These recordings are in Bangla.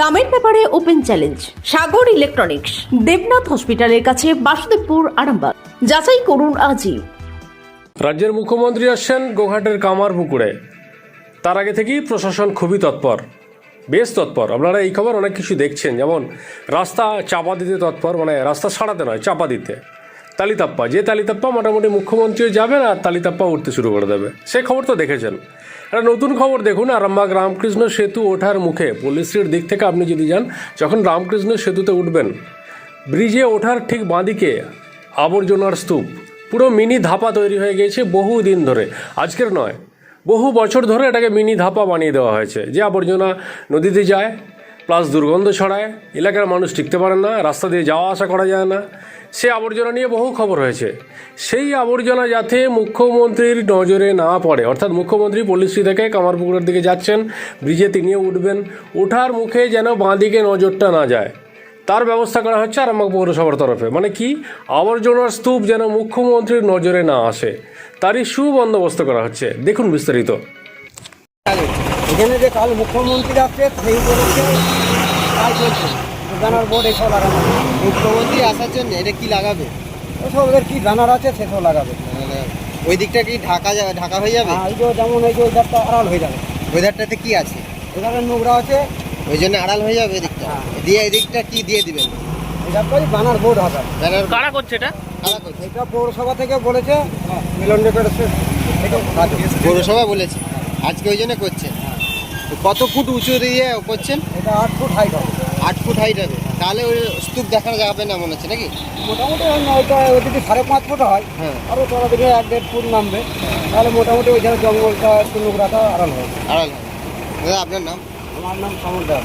দামের ব্যাপারে open challenge, Sagar electronics, Debnath হসপিটালের কাছে বাসুদেবপুর, আরামবাগ। যাচাই করুন আজই। রাজ্যের মুখ্যমন্ত্রী আসছেন গোঘাটের কামারপুকুরে। তার আগে থেকেই প্রশাসন খুবই তৎপর, বেশ তৎপর। আপনারা এই খবর অনেক কিছু দেখছেন, যেমন রাস্তা চাপা দিতে তৎপর মানে রাস্তা সারাতে নয়, চাপা দিতে। তালিতাপ্পা, যে তালিতাপ্পা মোটামুটি মুখ্যমন্ত্রী যাবে আর তালিতাপ্পা উঠতে শুরু করে দেবে। সে খবর তো দেখেছেন। একটা নতুন খবর দেখুন, আরামবাগ রামকৃষ্ণ সেতু ওঠার মুখে। পুলিশের দিক থেকে আপনি যদি যান, যখন রামকৃষ্ণ সেতুতে উঠবেন, ব্রিজে ওঠার ঠিক বাঁদিকে আবর্জনার স্তূপ, পুরো মিনি ধাপা তৈরি হয়ে গিয়েছে বহু দিন ধরে। আজকের নয়, বহু বছর ধরে এটাকে মিনি ধাপা বানিয়ে দেওয়া হয়েছে। যে আবর্জনা নদীতে যায় প্লাস দুর্গন্ধ ছড়ায়, এলাকার মানুষ টিকতে পারে না, রাস্তা দিয়ে যাওয়া আসা করা যায় না। সে আবর্জনা নিয়ে বহু খবর হয়েছে। সেই আবর্জনা যাতে মুখ্যমন্ত্রীর নজরে না পড়ে, অর্থাৎ মুখ্যমন্ত্রী পলিশ্রী থেকে কামারপুকুরের দিকে যাচ্ছেন, ব্রিজে তিনিও উঠবেন, ওঠার মুখে যেন বাঁদিকে নজরটা না যায়। তার ব্যবস্থা করা হচ্ছে আরামবাগ পৌরসভার তরফে। মানে কি? আবর্জনার স্তূপ যেন মুখ্যমন্ত্রীর নজরে না আসে, তারই সুবন্দোবস্ত করা হচ্ছে। দেখুন বিস্তারিত। এখানে যে কাল মুখ্যমন্ত্রী আসছে সেই উপলক্ষে কাজ চলছে। ব্যানার বোর্ড এসব লাগানো মুখ্যমন্ত্রী আসার জন্য এটা কি লাগাবে? ওসব ওদের কি ব্যানার আছে সেসব লাগাবে। মানে ওই দিকটা কি ঢাকা যাবে ঢাকা হয়ে যাবে? আর এই যে যেমন এই যে ওইধারটা আড়াল হয়ে যাবে। ওয়েদারটাতে কি আছে? এখানে নোংরা আছে। ওই জন্য আড়াল হয়ে যাবে এদিকটা? হ্যাঁ। দিয়ে এদিকটা কি দিয়ে দিবেন? ওই ব্যানার বোর্ড হবে। ব্যানার কারা করছে এটা? কারা করছে? এটা পৌরসভা থেকে বলেছে মিলন ডেকোরেশন। কাজ হচ্ছে। পৌরসভা বলেছে। আজকে ওই জন্য করছে। কত ফুট উঁচু দিয়ে করছেন? এটা আট ফুট হাইট হবে। আট ফুট হাইট হবে। তাহলে ওই স্তূপ দেখানো যাবে না মনে হচ্ছে নাকি? মোটামুটি ওই ওইটা ওইদিকে সাড়ে পাঁচ ফুট হয়। হ্যাঁ। আরও তোরা দিকে এক দেড় ফুট নামবে। তাহলে মোটামুটি ওইখানে জঙ্গলটা একটু নোংরাটা আড়াল হবে। আড়াল হবে। দাদা আপনার নাম? আমার নাম সমর দেওয়া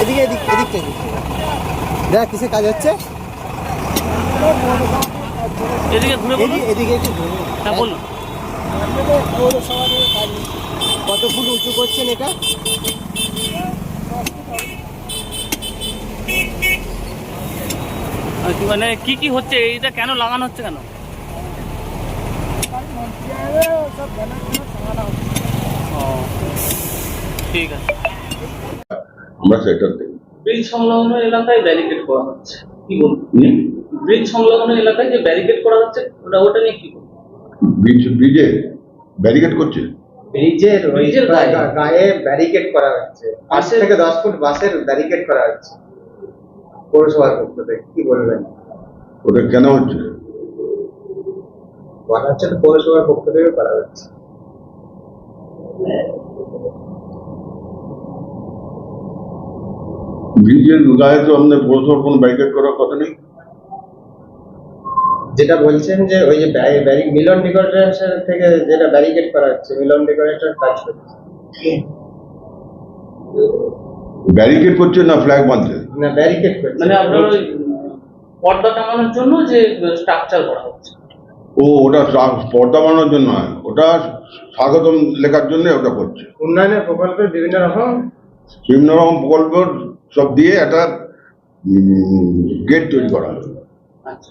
এদিকে এদিক এদিকটা কি দাদা কিসের কাজ হচ্ছে। এদিকে ঘুরে এদিকে এদিকে একটু ঘুরুন। হ্যাঁ বলুন। কত ফুট উঁচু করছেন এটা? মানে কি কি হচ্ছে? এইটা কেন লাগানো হচ্ছে কেন? ঠিক আছে। আমরা সেটার ব্রিজ সংলগ্ন এলাকায় ব্যারিকেড করা হচ্ছে। কি ব্রিজ সংলগ্ন এলাকায় যে ব্যারিকেড করা হচ্ছে ওটা ওটা নিয়ে কি বলুন? ব্রিজ ব্রিজে ব্যারিকেড করছে? ব্রিজের ব্রিজের গায়ে? ব্যারিকেড করা হচ্ছে। পাঁচ থেকে দশ ফুট বাসের ব্যারিকেড করা হচ্ছে। পৌরসভার পক্ষ থেকে কি বলবেন? ওটা কেন হচ্ছে? বলা হচ্ছে তো পৌরসভার পক্ষ থেকে করা হচ্ছে। ব্রিজের গায়ে তো আমাদের পৌরসভার কোনো ব্যারিকেড করার কথা নেই। যেটা বলছেন যে ওই যে মিলন ডেকোরেশন থেকে যেটা ব্যারিকেড করা হচ্ছে মিলন ডেকোরেটর কাজ করছে। ব্যারিকেড করছে না ফ্ল্যাগ বাঁধছে? না ব্যারিকেড করছে। মানে আপনার ওই পর্দা টাঙানোর জন্য যে স্ট্রাকচার করা হচ্ছে? ও ওটা পর্দা বানানোর জন্য নয় ওটা স্বাগতম লেখার জন্য ওটা করছে। উন্নয়নের প্রকল্পের বিভিন্ন রকম? বিভিন্ন রকম প্রকল্প সব দিয়ে একটা গেট তৈরি করা আচ্ছা।